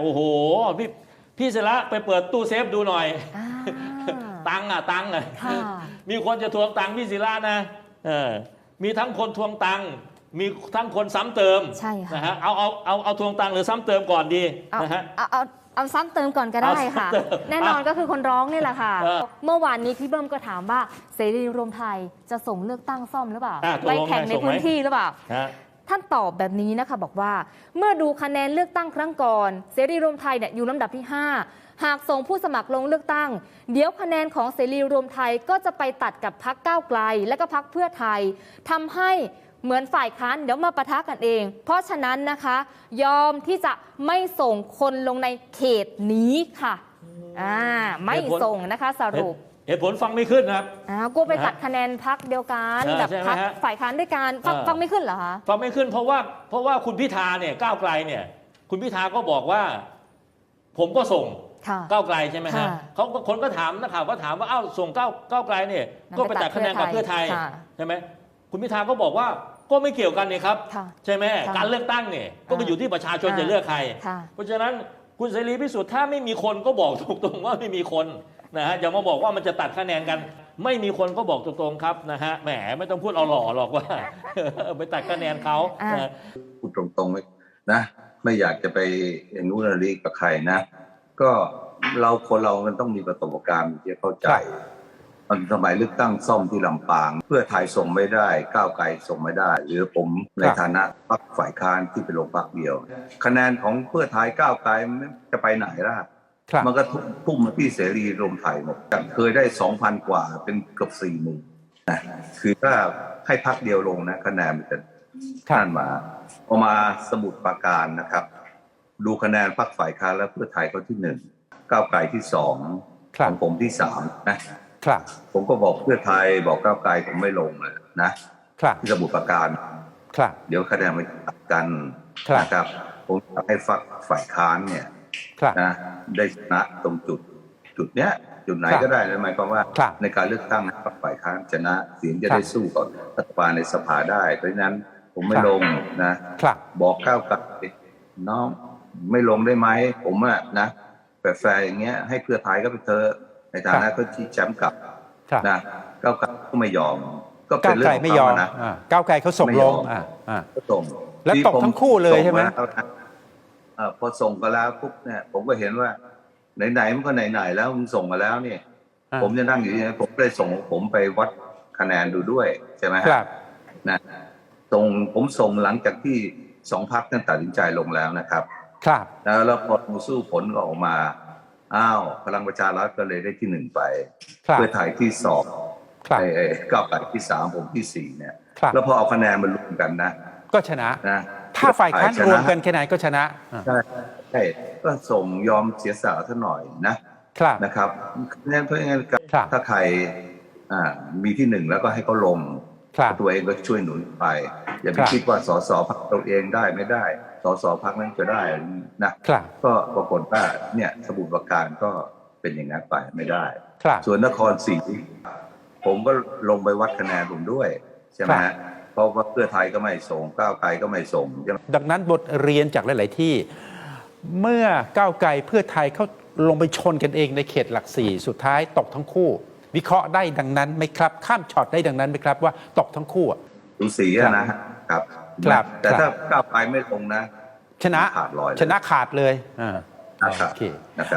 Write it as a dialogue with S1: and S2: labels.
S1: โอ้โห พี่พี่ศิระไปเปิดตู้เซฟดูหน่อย
S2: อ่า
S1: ตังค์อะตังค์อะ
S2: ค่ะ
S1: มีคนจะทวงตังค์พี่ศิระนะเออมีทั้งคนทวงตังค์มีทั้งคนซ้ำเติม
S2: ใช่ค่ะ
S1: นะฮะเอาเอาเอาเอาทวงตังค์หรือซ้ำเติมก่อนดี
S2: เอา
S1: นะฮะ
S2: เอาเอาเอาซ้ำเติมก่อนก็ได้ค่ะ
S1: เอาซ้ำเติม
S2: แน่นอนก็คือคนร้องนี่แหละค่ะ
S1: เออ
S2: เมื่อวานนี้พี่เบิ้มก็ถามว่าเสรีรวมไทยจะส่งเลือกตั้งซ่อมหรือเปล่า
S1: อะตกลง
S2: ไปแข่งใน
S1: ส่งไหม
S2: พื้นที่หรือเปล่า
S1: ฮะ
S2: ท่านตอบแบบนี้นะคะบอกว่า เมื่อดูคะแนนเลือกตั้งครั้งก่อน เสรีรวมไทยเนี่ยอยู่ลำดับที่ 5 หากส่งผู้สมัครลงเลือกตั้ง เดี๋ยวคะแนนของเสรีรวมไทยก็จะไปตัดกับพักก้าวไกล และก็พักเพื่อไทยทำให้เหมือนฝ่ายค้านเดี๋ยวมาปะทะกันเอง เพราะฉะนั้นนะคะ ยอมที่จะไม่ส่งคนลงในเขตนี้ค่ะอ่าไม่ส่งนะคะสรุป
S1: เหตุผลฟังไม่ขึ้นนะครับ
S2: อ่ากลัวไปตัดคะแนนพักเดียวกัน
S1: เออ
S2: แบบ
S1: ใช่ไหม
S2: พัก
S1: ฮะ
S2: ฝ่ายค้านด้วยกันฟัง
S1: เออ
S2: ฟังไม่ขึ้นเหรอคะ
S1: ฟังไม่ขึ้นเพราะว่าเพราะว่าคุณพิธาเนี่ยก้าวไกลเนี่ย คุณพิธาก็บอกว่า ผมก็ส่ง
S2: ค่ะ
S1: ก้าวไกลใช่ไหมฮะ
S2: ค่ะ
S1: เขาก็คนก็ถามนักข่าวก็ถามว่าเอ้าส่งก้าวก้าวไกลเนี่ย
S2: มัน
S1: ก็ไปตัดคะแนนกับ
S2: ไปตัดเพื่
S1: เพื่อ
S2: อ
S1: ไท
S2: ไท
S1: ย
S2: ยค่ะ
S1: ใช่ไหมคุณพิธาก็บอกว่าก็ไม่เกี่ยวกันนี่ครับ
S2: ค่ะ
S1: ใช่ไหม
S2: ค่ะ
S1: การเลือกตั้งเนี่ยก็ไป
S2: อ่า
S1: อยู่ที่ประชาชน
S2: อ่า
S1: จะเลือกใคร
S2: ค่ะ
S1: เพราะฉะนั้น คุณเสรีพิสุทธิ์ถ้าไม่มีคนก็บอกตรงๆว่าไม่มีคนนะฮะอย่ามาบอกว่ามันจะตัดคะแนนกัน ไม่มีคนก็บอกตรงๆครับนะฮะแหมไม่ต้องพูดเอาหล่อหรอกว่า ไปตัดคะแนนเขา
S2: อ่า
S1: นะ
S3: พูดตรงๆเลยนะไม่อยากจะไปอย่างนู้นอะไรกับใครนะ ก็เราคนเรามันต้องมีประสบการณ์ที่จะเข้าใจ
S4: ครับ
S3: ตอนสมัยเลือกตั้งซ่อมที่ลำปาง เพื่อไทยส่งไม่ได้ ก้าวไกลส่งไม่ได้ หรือผมในฐานะพรรคฝ่ายค้านที่เป็นลงพรรคเดียว คะแนนของเพื่อไทยก้าวไกลมันจะไปไหนล่ะ
S4: ครับ
S3: มันก็ทุ่มทุ่มมาที่เสรีรวมไทยหมดเคยได้สองพันกว่าเป็นเกือบสี่หมื่นนะคือถ้าให้พักเดียวลงนะคะแนนมันจะ
S4: ครับ
S3: ท่านมาเอามาสมุดปราการนะครับ ดูคะแนนพรรคฝ่ายค้านแล้วเพื่อไทยเขาที่หนึ่งก้าวไกลที่สอง
S4: ครั
S3: ข
S4: บ
S3: องผมที่สามนะ ครับ ผมก็บอกเพื่อไทยบอกก้าวไกลผมไม่ลงเลยนะครับที่สมุดปราการ
S4: ครับ
S3: เดี๋ยวคะแนนมันตัดกัน
S4: ครับ
S3: นะครับ ผมอยากให้ฝักฝ่ายค้านเนี่ย
S4: ครับ
S3: นะได้ชนะตรงจุด จุดเนี้ย จุดไหน
S4: ครับ
S3: ก็ได้นะหมายความว่า
S4: ครับ
S3: ในการเลือกตั้งนะครับฝ่ายค้านชนะเสียงจะ
S4: ครับ
S3: ได้สู้กับรัฐบาลในสภาได้ เพราะฉะนั้นผมไม่
S4: ครับ
S3: ลงนะ
S4: ครับ
S3: บอกก้าวไกลน้องไม่ลงได้ไหมผมอะนะแฟร์ๆอย่างเงี้ยให้เพื่อไทยก็ไปเธอะ ในฐานะก็ที่แชมป์กลับ
S4: ครับ
S3: นะก้าวไกลก็ไม่ยอม ก็เป็
S4: ก้านว
S3: เรื่
S4: ไก
S3: อ
S4: ล
S3: งของ
S4: ไม่ยอ
S3: เขา
S4: ม
S3: อะนะ
S4: อ่าก้าวไกลเขาส่ง
S3: ไม่
S4: ล
S3: ย
S4: ง
S3: อม
S4: อ่าอ่า
S3: ก็ส่ง
S4: แล้ว
S3: ที่
S4: ตก
S3: ผม
S4: ทั้งคู่เลยใช่ไหม
S3: ส่งาแล้วนะเอ่อพอส่งกันแล้วปุ๊บเนี่ยผมก็เห็นว่าไหนๆมันก็ไหนๆแล้วมึงส่งมาแล้วเนี่ย
S4: อ่า
S3: ผมจะนั่งอยู่ที่นี่ผมก็เลยส่งของผมไปวัดคะแนนดูด้วยใช่ไหมฮะ
S4: ครับ
S3: นะส่งผมส่งหลังจากที่สองพักนั้นตัดสินใจลงแล้วนะครับ
S4: ครับ
S3: แล้วแล้วพอดูสู้ผลก็ออกมา อ้าว พลังประชารัฐก็เลยได้ที่หนึ่งไป
S4: ครับ
S3: เพื่อไทยที่สอง
S4: ครับ
S3: ไอ้ไอ้ก้าวไกลที่สามผมที่สี่เนี่ย
S4: ครับ
S3: แล้วพอเอาคะแนนมารวมกันนะ
S4: ก็ชนะ
S3: นะ
S4: ถ้าฝ่ายค้าน
S3: ช
S4: รวมกันคะแนนก็ชนะอ่า
S3: ใช่ใช่ก็ส่งยอมเสียสละท่าหน่อยนะครับนะครับคะแนนเพราะงั้น
S4: ครับ
S3: ถ้าใครอ่ามีที่หนึ่งแล้วก็ให้เขาลง
S4: ครับ
S3: ตัวเองก็ช่วยหนุนไป อย่าไป
S4: ครับ
S3: คิดว่าสสพักตัวเองได้ไม่ได้สสพักนั้นจะได้นะครับก็ปรากฏว่าเนี่ยสมุดประการก็เป็นอย่างนั้นไปไม่ได้
S4: ครับ
S3: ส่วนนครศรีผมก็ลงไปวัดคะแนนผมด้วยใช่ไหม
S4: ครั
S3: ฮะ
S4: บ
S3: เพราะว่าเพื่อไทยก็ไม่ส่งก้าวไกลก็ไม่ส่งใช่ไหม
S4: ดังนั้นบทเรียนจากหลาย ๆ ที่ เมื่อก้าวไกลเพื่อไทยเขาลงไปชนกันเองในเขตหลักสี่สุดท้ายตกทั้งคู่ วิเคราะห์ได้ดังนั้นไหมครับ ข้ามช็อตได้ดังนั้นไหมครับว่าตกทั้งคู่อะ
S3: สูสีอะนะฮะครับ
S4: ครับ
S3: แต่
S4: ครับ
S3: ถ้าก้าวไกลไม่ลงนะ
S4: ชนะ
S3: ขาดลอยเลย
S4: ชนะขาดเลยอ่า
S3: นะครับ
S4: โอเค
S3: นะครับ